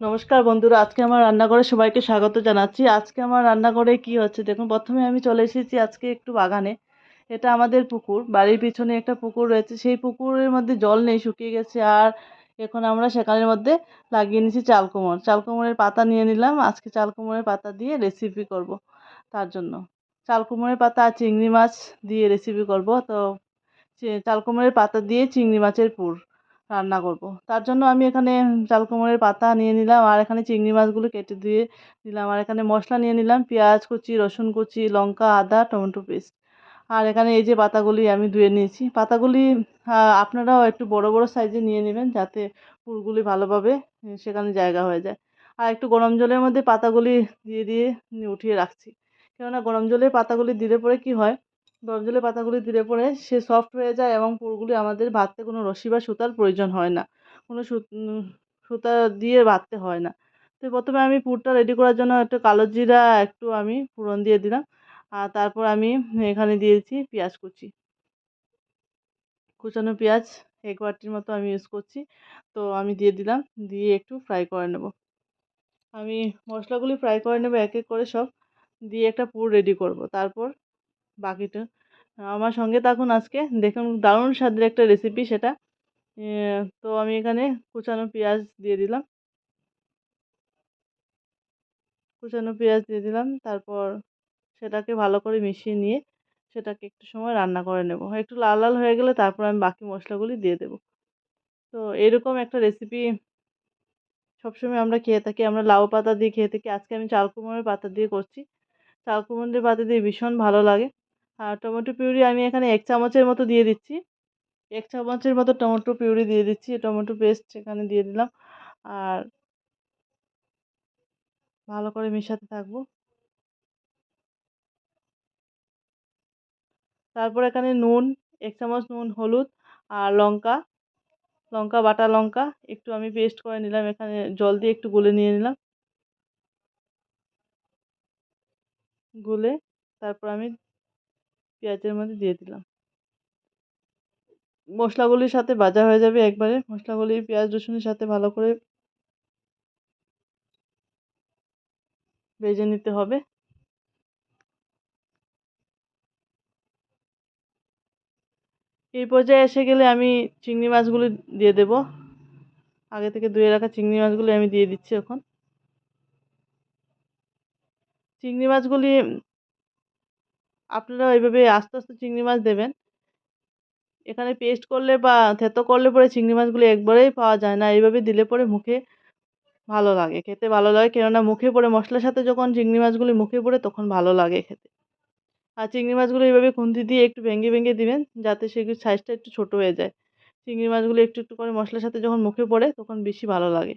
নমস্কার বন্ধুরা, আজকে আমার রান্নাঘরে সবাইকে স্বাগত জানাচ্ছি। আজকে আমার রান্নাঘরে কি হচ্ছে? দেখুন, প্রথমে আমি চলে এসেছি আজকে একটু বাগানে। এটা আমাদের পুকুর, বাড়ির পিছনে একটা পুকুর রয়েছে। সেই পুকুরের মধ্যে জল নেই, শুকিয়ে গেছে। আর এখন আমরা সেখানের মধ্যে লাগিয়ে নিয়েছি চাল কুমড় চাল কুমড়ের পাতা নিয়ে নিলাম। আজকে চাল কুমড়ের পাতা দিয়ে রেসিপি করব তার জন্য। চাল কুমড়ের পাতা আর চিংড়ি মাছ দিয়ে রেসিপি করব। তো চাল কুমড়ের পাতা দিয়ে চিংড়ি মাছের পুর। রান্না করব। তার জন্য আমি এখানে চাল কুমড়োর পাতা নিয়ে নিলাম আর এখানে চিংড়ি মাছগুলো কেটে দিয়ে নিলাম। আর এখানে মশলা নিয়ে নিলাম, পেঁয়াজ কুচি, রসুন কুচি, লঙ্কা, আদা, টমেটো পেস্ট। আর এখানে এই যে পাতাগুলি আমি ধুয়ে নিয়েছি। পাতাগুলি আপনারাও একটু বড় বড় সাইজে নিয়ে নেবেন যাতে পুরগুলি ভালোভাবে সেখানে জায়গা হয়ে যায়। আর একটু গরম জলের মধ্যে পাতাগুলি দিয়ে দিয়ে উঠিয়ে রাখছি। কেননা গরম জলে পাতাগুলি দিলে পরে কি হয় জলে পাতাগুলি দিলে পরে সে সফট হয়ে যায় এবং পুরগুলি আমাদের বাঁধতে কোনো রশি বা সুতার প্রয়োজন হয় না। কোনো সুতা দিয়ে বাঁধতে হয় না। তো প্রথমে আমি পুরটা রেডি করার জন্য একটু কালো জিরা, একটু আমি ফোড়ন দিয়ে দিলাম। আর তারপর আমি এখানে দিয়েছি পেঁয়াজ কুচি। কুচানো পেঁয়াজ এক বাটির মতো আমি ইউজ করছি। তো আমি দিয়ে দিলাম, দিয়ে একটু ফ্রাই করে নেব। আমি মশলাগুলি ফ্রাই করে নেব এক এক করে সব। দিয়ে একটা পুর রেডি করব। তারপর বাকিটা। আমার সঙ্গে থাকুন আজকে, দেখুন দারুণ স্বাদের একটা রেসিপি সেটা। তো আমি এখানে কুচানো পেঁয়াজ দিয়ে দিলাম। কুচানো পেঁয়াজ দিয়ে দিলাম, তারপর সেটাকে ভালো করে মিশিয়ে নিয়ে সেটাকে একটু সময় রান্না করে নেব। একটু লাল লাল হয়ে গেলে তারপর আমি বাকি মশলাগুলি দিয়ে দেবো। তো এরকম একটা রেসিপি সবসময় আমরা খেয়ে থাকি। আমরা লাউ পাতা দিয়ে খেয়ে থাকি। আজকে আমি চাল কুমড়োর পাতা দিয়ে করছি। চাল কুমড়োর পাতা দিয়ে ভীষণ ভালো লাগে। আর টমেটো পিউরি আমি এখানে এক চামচের মতো দিয়ে দিচ্ছি। এক চামচের মতো টমেটো পিউরি দিয়ে দিচ্ছি। টমেটো পেস্ট এখানে দিয়ে দিলাম। আর ভালো করে মেশাতে থাকব। তারপর এখানে নুন, এক চামচ নুন, হলুদ আর লঙ্কা লঙ্কা, বাটা লঙ্কা একটু আমি পেস্ট করে নিলাম। এখানে জল দিয়ে একটু গুলে নিয়ে নিলাম। গুলে তারপর আমি পেঁয়াজের মধ্যে দিয়ে দিলাম। মশলাগুলির সাথে ভাজা হয়ে যাবে একবারে। মশলাগুলি, পেঁয়াজ, রসুনের সাথে ভালো করে ভেজে নিতে হবে। এই পর্যায়ে এসে গেলে আমি চিংড়ি মাছগুলি দিয়ে দেব। আগে থেকে ধুয়ে রাখা চিংড়ি মাছগুলি আমি দিয়ে দিচ্ছি এখন। চিংড়ি মাছগুলি আপনারা এইভাবে আস্তে আস্তে চিংড়ি মাছ দেবেন। এখানে পেস্ট করলে বা থেতো করলে পরে চিংড়ি মাছগুলি একবারেই পাওয়া যায় না। এইভাবে দিলে পরে মুখে ভালো লাগে, খেতে ভালো লাগে। কেননা মুখে পড়ে মশলার সাথে যখন চিংড়ি মাছগুলি মুখে পড়ে তখন ভালো লাগে খেতে। আর চিংড়ি মাছগুলো এইভাবে খুন্তি দিয়ে একটু ভেঙে ভেঙে দিবেন যাতে সেগুলির সাইজটা একটু ছোটো হয়ে যায়। চিংড়ি মাছগুলো একটু একটু করে মশলার সাথে যখন মুখে পড়ে তখন বেশি ভালো লাগে।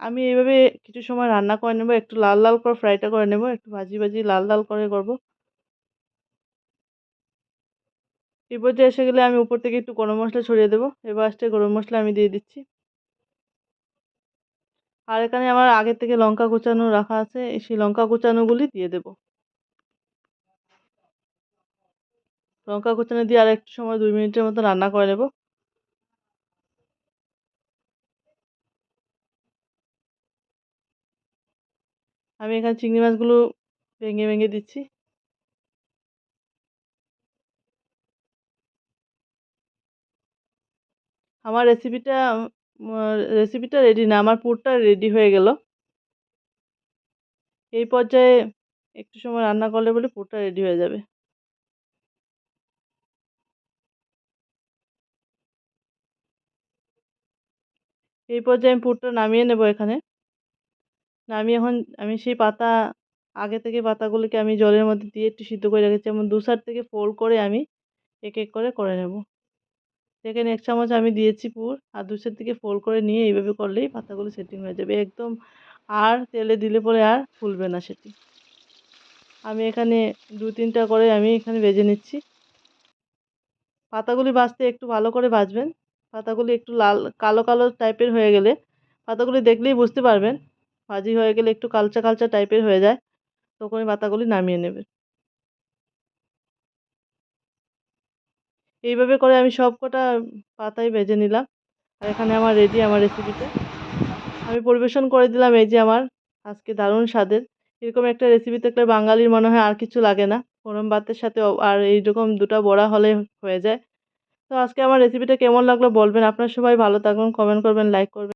আমি এইভাবে কিছু সময় রান্না করে নেব, একটু লাল লাল করে ফ্রাইটা করে নেব, একটু ভাজি ভাজি লাল লাল করে করব। এই পর্যায়ে এসে গেলে আমি উপর থেকে একটু গরম মশলা ছড়িয়ে দেবো এবার আসতে গরম মশলা আমি দিয়ে দিচ্ছি। আর এখানে আমার আগে থেকে লঙ্কা কুচানো রাখা আছে সেই লঙ্কা কুচানোগুলি দিয়ে দেব। লঙ্কা কুচানো দিয়ে আর একটু সময়, দুই মিনিটের মতো রান্না করে নেব। আমি এখানে চিংড়ি মাছগুলো ভেঙে ভেঙে দিচ্ছি। আমার রেসিপিটা রেসিপিটা রেডি না, আমার পুরটা রেডি হয়ে গেল। এই পর্যায়ে একটু সময় রান্না করলে বলে পুরটা রেডি হয়ে যাবে। এই পর্যায়ে আমি পুরটা নামিয়ে নেব এখানে। নামিয়ে এখন, আমি সেই পাতা, আগে থেকে পাতাগুলিকে আমি জলের মধ্যে দিয়ে একটু সিদ্ধ করে রেখেছি। এবং দু সাইড থেকে ফোল্ড করে আমি এক এক করে করে নেব। এখানে এক চামচ আমি দিয়েছি পুর, আর দু সাইড থেকে ফোল্ড করে নিয়ে এইভাবে করলেই পাতাগুলো সেটিং হয়ে যাবে। একদম আর তেলে দিলে পরে আর ফুলবে না সেটি। আমি এখানে দু তিনটা করে আমি এখানে ভেজে নিচ্ছি। পাতাগুলি ভাজতে একটু ভালো করে ভাজবেন। পাতাগুলি একটু লাল, কালো কালো টাইপের হয়ে গেলে পাতাগুলি দেখলেই বুঝতে পারবেন ভাজি হয়ে গেলে একটু কালচা কালচা টাইপের হয়ে যায় তখন পাতাগুলি নামিয়ে নেবে। এইভাবে করে আমি সব কটা পাতাই ভেজে নিলাম। আর এখানে আমার রেডি আমার রেসিপিটা আমি পরিবেশন করে দিলাম এই যে আমার আজকে দারুণ স্বাদের। এরকম একটা রেসিপি থাকলে বাঙালির মনে হয় আর কিছু লাগে না। গরম ভাতের সাথে আর এইরকম দুটো বড়া হলে হয়ে যায়। তো আজকে আমার রেসিপিটা কেমন লাগল বলবেন? আপনার সবাই ভালো থাকবেন কমেন্ট করবেন লাইক করবেন।